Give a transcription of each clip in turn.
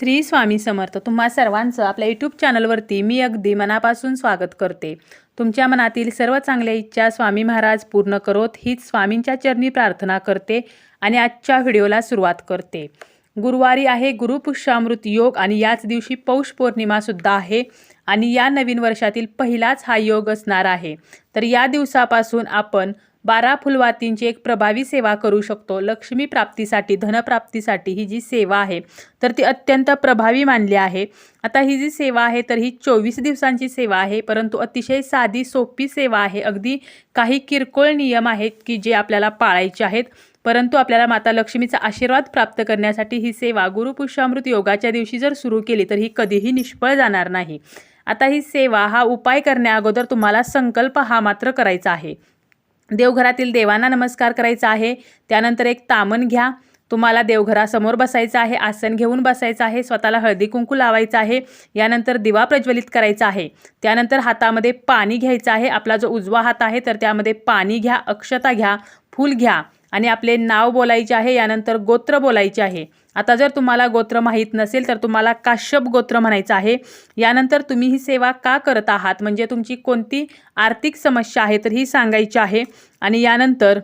श्री स्वामी समर्थ. तुम्हा सर्वांचं आपल्या यूट्यूब चॅनलवरती मी अगदी मनापासून स्वागत करते. तुमच्या मनातील सर्व चांगल्या इच्छा स्वामी महाराज पूर्ण करोत हीच स्वामींच्या चरणी प्रार्थना करते आणि आजच्या व्हिडिओला सुरुवात करते. गुरुवारी आहे गुरुपुष्यामृत योग आणि याच दिवशी पौष पौर्णिमासुद्धा आहे आणि या नवीन वर्षातील पहिलाच हा योग असणार आहे. तर या दिवसापासून आपण बारा फुलवातींची एक प्रभावी सेवा करू शकतो. लक्ष्मी प्राप्तीसाठी धनप्राप्तीसाठी ही जी सेवा आहे तर ती अत्यंत प्रभावी मानली आहे. आता ही जी सेवा आहे तर ही चोवीस दिवसांची सेवा आहे परंतु अतिशय साधी सोपी सेवा आहे. अगदी काही किरकोळ नियम आहेत की जे आपल्याला पाळायचे आहेत परंतु आपल्याला माता लक्ष्मीचा आशीर्वाद प्राप्त करण्यासाठी ही सेवा गुरुपुष्यामृत योगाच्या दिवशी जर सुरू केली तर ही कधीही निष्फळ जाणार नाही. आता ही सेवा हा उपाय करण्याअगोदर तुम्हाला संकल्प हा मात्र करायचा आहे. देवघरातील देवांना नमस्कार करायचा आहे. त्यानंतर एक तामण घ्या. तुम्हाला देवघरासमोर बसायचं आहे. आसन घेऊन बसायचं आहे. स्वतःला हळदी कुंकू लावायचं आहे. यानंतर दिवा प्रज्वलित करायचा आहे. त्यानंतर हातामध्ये पाणी घ्यायचं आहे. आपला जो उजवा हात आहे तर त्यामध्ये पाणी घ्या अक्षता घ्या फूल घ्या. आणि आपले नाव बोलायचे आहे यानंतर गोत्र बोलायचे आहे. आता जर तुम्हाला गोत्र माहीत नसेल तर तुम्हाला काश्यप गोत्र म्हणायचं आहे. यानंतर तुम्ही ही सेवा का करत आहात? म्हणजे तुमची कोणती आर्थिक समस्या आहे तर ही सांगायची आहे. आणि यानंतर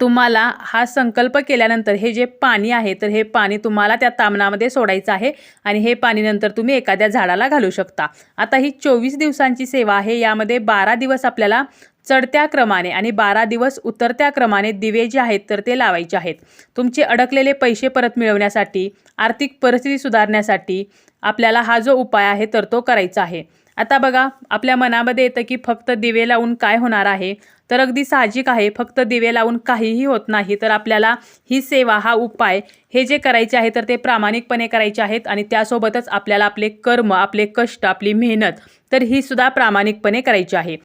तुम्हाला हा संकल्प केल्यानंतर हे जे पाणी आहे तर हे पाणी तुम्हाला त्या तामणामध्ये सोडायचं आहे आणि हे पाणी नंतर तुम्ही एखाद्या झाडाला घालू शकता. आता ही चोवीस दिवसांची सेवा आहे. यामध्ये बारा दिवस आपल्याला चढत्या क्रमाने आणि बारा दिवस उतरत्या क्रमाने दिवे जे आहेत तर ते लावायचे आहेत. तुमचे अडकलेले पैसे परत मिळवण्यासाठी आर्थिक परिस्थिती सुधारण्यासाठी आपल्याला हा जो उपाय आहे तर तो करायचा आहे. आता बघा आपल्या मनामध्ये येतं की फक्त दिवे लावून काय होणार आहे? तर अगदी साहजिक आहे फक्त दिवे लावून काहीही होत नाही. तर आपल्याला ही सेवा हा उपाय हे जे करायचे आहे तर ते प्रामाणिकपणे करायचे आहेत आणि त्यासोबतच आपल्याला आपले कर्म आपले कष्ट आपली मेहनत तर ही सुद्धा प्रामाणिकपणे करायची आहे.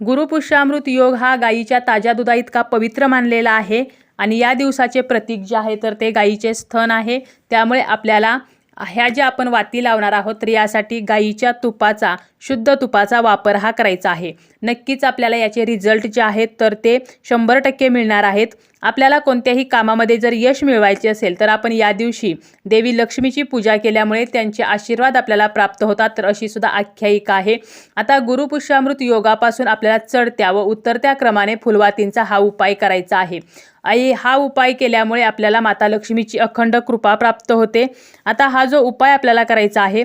गुरुपुष्यामृत योग हा गायीच्या ताज्या दुधा इतका पवित्र मानलेला आहे आणि या दिवसाचे प्रतीक जे आहे तर ते गायीचे स्थन आहे. त्यामुळे आपल्याला ह्या ज्या आपण वाती लावणार आहोत तर यासाठी गाईच्या तुपाचा शुद्ध तुपाचा वापर हा करायचा आहे. नक्कीच आपल्याला याचे रिझल्ट जे आहेत तर ते शंभर टक्के मिळणार आहेत. आपल्याला कोणत्याही कामामध्ये जर यश मिळवायचे असेल तर आपण या दिवशी देवी लक्ष्मीची पूजा केल्यामुळे त्यांचे आशीर्वाद आपल्याला प्राप्त होतात तर अशी सुद्धा आख्यायिका आहे. आता गुरुपुष्यामृत योगापासून आपल्याला चढत्या व उतरत्या क्रमाने फुलवातींचा हा उपाय करायचा आहे. आई हा उपाय केल्यामुळे आपल्याला माता लक्ष्मीची अखंड कृपा प्राप्त होते. आता हा जो उपाय आपल्याला करायचा आहे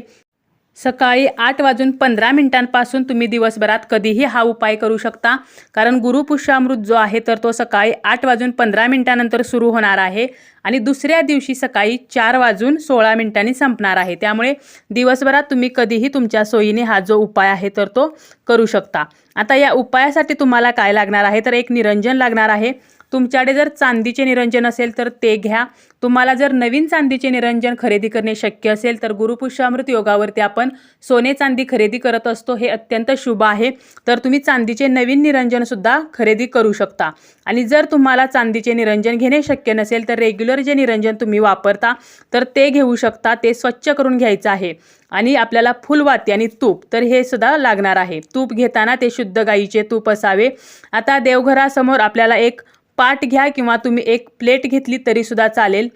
सकाळी आठ वाजून पंधरा मिनिटांपासून तुम्ही दिवसभरात कधीही हा उपाय करू शकता. कारण गुरुपुष्यामृत जो आहे तर तो सकाळी आठ वाजून पंधरा मिनिटानंतर सुरू होणार आहे आणि दुसऱ्या दिवशी सकाळी चार वाजून सोळा मिनिटांनी संपणार आहे. त्यामुळे दिवसभरात तुम्ही कधीही तुमच्या सोयीने हा जो उपाय आहे तर तो करू शकता. आता या उपायासाठी तुम्हाला काय लागणार आहे तर एक निरंजन लागणार आहे. तुमच्याकडे जर चांदीचे निरंजन असेल तर ते घ्या. तुम्हाला जर नवीन चांदीचे निरंजन खरेदी करणे शक्य असेल तर गुरुपुष्यामृत योगावरती आपण सोने चांदी खरेदी करत असतो. हे अत्यंत शुभ आहे. तर तुम्ही चांदीचे नवीन निरंजनसुद्धा खरेदी करू शकता. आणि जर तुम्हाला चांदीचे निरंजन घेणे शक्य नसेल तर रेग्युलर जे निरंजन तुम्ही वापरता तर ते घेऊ शकता. ते स्वच्छ करून घ्यायचं आहे. आणि आपल्याला फुलवाती आणि तूप तर हे सुद्धा लागणार आहे. तूप घेताना ते शुद्ध गाईचे तूप असावे. आता देवघरासमोर आपल्याला एक पाट घ्या किंवा तुम्ही एक प्लेट घेतली तरीसुद्धा चालेल.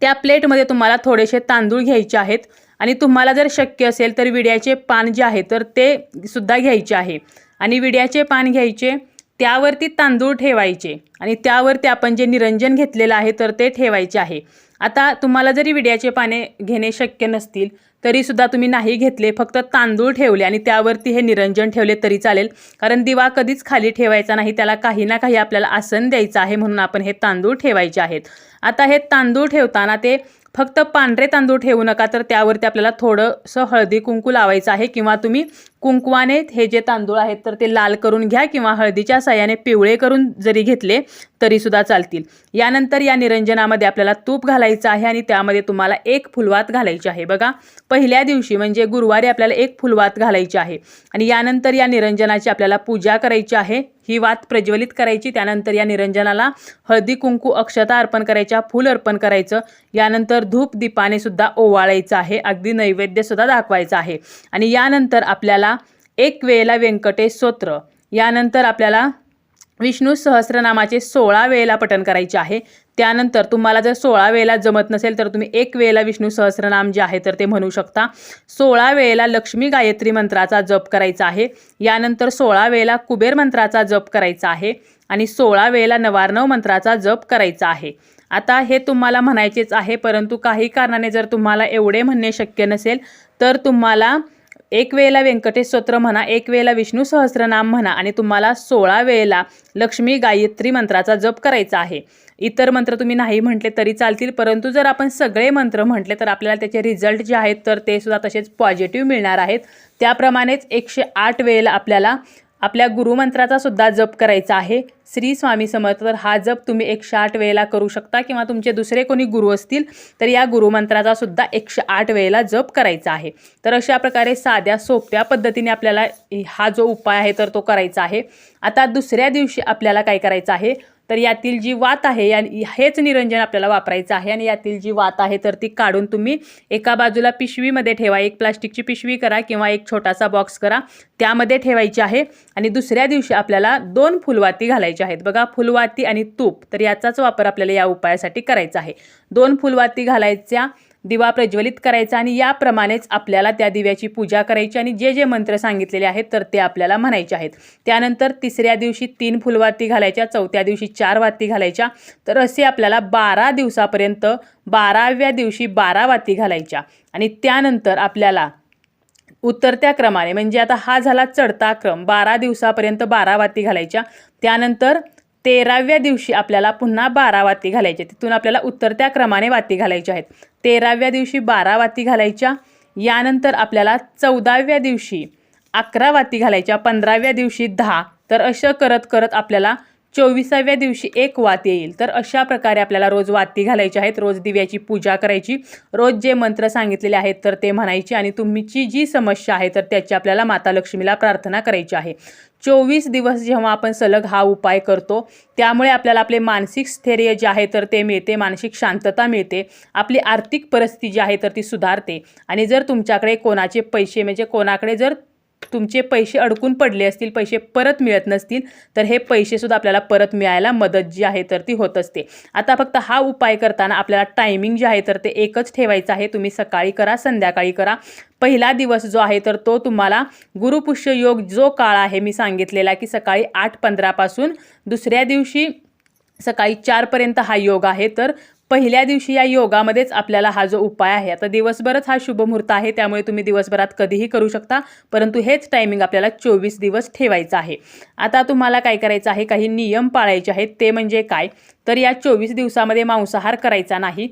त्या प्लेटमध्ये तुम्हाला थोडेसे तांदूळ घ्यायचे आहेत. आणि तुम्हाला जर शक्य असेल तर विड्याचे पान जे आहे तर ते सुद्धा घ्यायचे आहे. आणि विड्याचे पान घ्यायचे त्यावरती तांदूळ ठेवायचे. आणि त्यावरती आपण जे निरंजन घेतलेलं आहे तर ते ठेवायचे आहे. आता तुम्हाला जरी विड्याचे पाने घेणे शक्य नसतील तरीसुद्धा तुम्ही नाही घेतले फक्त तांदूळ ठेवले आणि त्यावरती हे निरंजन ठेवले तरी चालेल. कारण दिवा कधीच खाली ठेवायचा नाही त्याला काही ना काही आपल्याला आसन द्यायचं आहे म्हणून आपण हे तांदूळ ठेवायचे आहेत. आता हे तांदूळ ठेवताना ते फक्त पांढरे तांदूळ ठेवू नका तर त्यावरती आपल्याला थोडंसं हळदी कुंकू लावायचं आहे किंवा तुम्ही कुंकवाने हे जे तांदूळ आहेत तर ते लाल करून घ्या किंवा हळदीच्या साह्याने पिवळे करून जरी घेतले तरीसुद्धा चालतील. यानंतर या निरंजनामध्ये आपल्याला तूप घालायचं आहे आणि त्यामध्ये तुम्हाला एक फुलवात घालायची आहे. बघा पहिल्या दिवशी म्हणजे गुरुवारी आपल्याला एक फुलवात घालायची आहे. आणि यानंतर या निरंजनाची आपल्याला पूजा करायची आहे. ही वात प्रज्वलित करायची त्यानंतर या निरंजनाला हळदी कुंकू अक्षता अर्पण करायच्या फूल अर्पण करायचं. यानंतर धूप दीपाने सुद्धा ओवाळायचं आहे. अगदी नैवेद्य सुद्धा दाखवायचं आहे. आणि यानंतर आपल्याला एक वेळेला व्यंकटेश स्तोत्र यानंतर आपल्याला विष्णू सहस्रनामाचे सोळा वेळेला पठण करायचे आहे. त्यानंतर तुम्हाला जर सोळा वेळेला जमत नसेल तर तुम्ही एक वेळेला विष्णू सहस्रनाम जे आहे तर ते म्हणू शकता. सोळा वेळेला लक्ष्मी गायत्री मंत्राचा जप करायचा आहे. यानंतर सोळा वेळेला कुबेर मंत्राचा जप करायचा आहे आणि सोळा वेळेला नवार्णव मंत्राचा जप करायचा आहे. आता हे तुम्हाला म्हणायचेच आहे परंतु काही कारणाने जर तुम्हाला एवढे म्हणणे शक्य नसेल तर तुम्हाला एक वेळेला व्यंकटेश स्तोत्र म्हणा एक वेळेला विष्णू सहस्रनाम म्हणा आणि तुम्हाला सोळा वेळेला लक्ष्मी गायत्री मंत्राचा जप करायचा आहे. इतर मंत्र तुम्ही नाही म्हटले तरी चालतील परंतु जर आपण सगळे मंत्र म्हटले तर आपल्याला त्याचे रिझल्ट जे आहेत तर ते सुद्धा तसेच पॉझिटिव्ह मिळणार आहेत. त्याप्रमाणेच एकशे आठ वेळेला आपल्याला आपल्या गुरुमंत्राचा सुद्धा जप करायचा आहे. श्री स्वामी समर्थ तर हा जप तुम्ही एकशे आठ वेळेला करू शकता किंवा तुमचे दुसरे कोणी गुरु असतील तर या गुरुमंत्राचा सुद्धा एकशे आठ वेळेला जप करायचा आहे. तर अशा प्रकारे साध्या सोप्या पद्धतीने आपल्याला हा जो उपाय आहे तर तो करायचा आहे. आता दुसऱ्या दिवशी आपल्याला काय करायचं आहे? तर यातील जी वात आहे या हेच निरंजन आपल्याला वापरायचं आहे. आणि यातील जी वात आहे तर ती काढून तुम्ही एका बाजूला पिशवीमध्ये ठेवा. एक प्लास्टिकची पिशवी करा किंवा एक छोटासा बॉक्स करा. त्यामध्ये ठेवायची आहे. आणि दुसऱ्या दिवशी आपल्याला दोन फुलवाती घालायच्या आहेत. बघा फुलवाती आणि तूप. तर याचाच वापर आपल्याला या उपायासाठी करायचा आहे. दोन फुलवाती घालायच्या. दिवा प्रज्वलित करायचा आणि याप्रमाणेच आपल्याला त्या दिव्याची पूजा करायची आणि जे जे मंत्र सांगितलेले आहेत तर ते आपल्याला म्हणायचे आहेत. त्यानंतर तिसऱ्या दिवशी तीन फुलवाती घालायच्या चौथ्या दिवशी चार वाती घालायच्या. तर असे आपल्याला बारा दिवसापर्यंत बाराव्या दिवशी बारा वाती घालायच्या. आणि त्यानंतर आपल्याला उतरत्या क्रमाने म्हणजे आता हा झाला चढता क्रम बारा दिवसापर्यंत बारा वाती घालायच्या. त्यानंतर तेराव्या दिवशी आपल्याला पुन्हा बारा वाती घालायच्या तिथून आपल्याला उतरत्या क्रमाने वाती घालायच्या आहेत. तेराव्या दिवशी बारा वाती घालायच्या. यानंतर आपल्याला चौदाव्या दिवशी अकरा वाती घालायच्या. पंधराव्या दिवशी दहा. तर असं करत करत आपल्याला चोवीसाव्या दिवशी एक वात येईल. तर अशा प्रकारे आपल्याला रोज वाती घालायची आहेत रोज दिव्याची पूजा करायची. रोज जे मंत्र सांगितलेले आहेत तर ते म्हणायचे आणि तुमची जी समस्या आहे तर त्याची आपल्याला माता लक्ष्मीला प्रार्थना करायची आहे. चोवीस दिवस जेव्हा आपण सलग हा उपाय करतो त्यामुळे आपल्याला आपले मानसिक स्थैर्य जे आहे तर ते मिळते मानसिक शांतता मिळते आपली आर्थिक परिस्थिती जी आहे तर ती सुधारते. आणि जर तुमच्याकडे कोणाचे पैसे म्हणजे कोणाकडे जर तुमचे पैसे अडकून पडले असतील पैसे परत मिळत नसतील तर हे पैसेसुद्धा आपल्याला परत मिळायला मदत जी आहे तर ती होत असते. आता फक्त हा उपाय करताना आपल्याला टायमिंग जे आहे तर ते एकच ठेवायचं आहे. तुम्ही सकाळी करा संध्याकाळी करा. पहिला दिवस जो आहे तर तो तुम्हाला गुरुपुष्य योग जो काळ आहे मी सांगितलेला की सकाळी आठ पंधरापासून दुसऱ्या दिवशी सकाळी चारपर्यंत हा योग आहे तर पहिल्या दिवशी या योगामध्येच आपल्याला हा जो उपाय आहे आता दिवसभरच हा शुभमुहूर्त आहे त्यामुळे तुम्ही दिवसभरात कधीही करू शकता परंतु हेच टायमिंग आपल्याला चोवीस दिवस ठेवायचं आहे. आता तुम्हाला काय करायचं आहे काही नियम पाळायचे आहेत ते म्हणजे काय? तर या चोवीस दिवसामध्ये मांसाहार करायचा नाही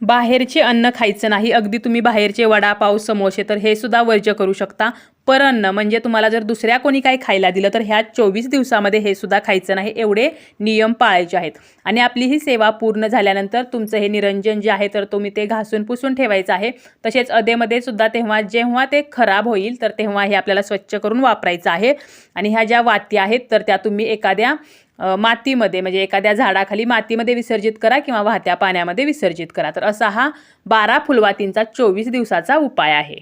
बाहेरचे अन्न खायचं नाही. अगदी तुम्ही बाहेरचे वडापाव समोसे तर हे सुद्धा वर्ज्य करू शकता. पर अन्न म्हणजे तुम्हाला जर दुसऱ्या कोणी काही खायला दिलं तर ह्या चोवीस दिवसामध्ये हे सुद्धा खायचं नाही. एवढे नियम पाळायचे आहेत. आणि आपली ही सेवा पूर्ण झाल्यानंतर तुमचं हे निरंजन जे आहे तर तुम्ही ते घासून पुसून ठेवायचं आहे. तसेच अधेमध्ये सुद्धा तेव्हा जेव्हा ते खराब होईल तर तेव्हा हे आपल्याला स्वच्छ करून वापरायचं आहे. आणि ह्या ज्या वाती आहेत तर त्या तुम्ही एखाद्या मातीमध्ये म्हणजे एखाद्या झाडाखाली मातीमध्ये विसर्जित करा किंवा वाहत्या पाण्यामध्ये विसर्जित करा. तर असा हा बारा फुलवातींचा चोवीस दिवसाचा उपाय आहे.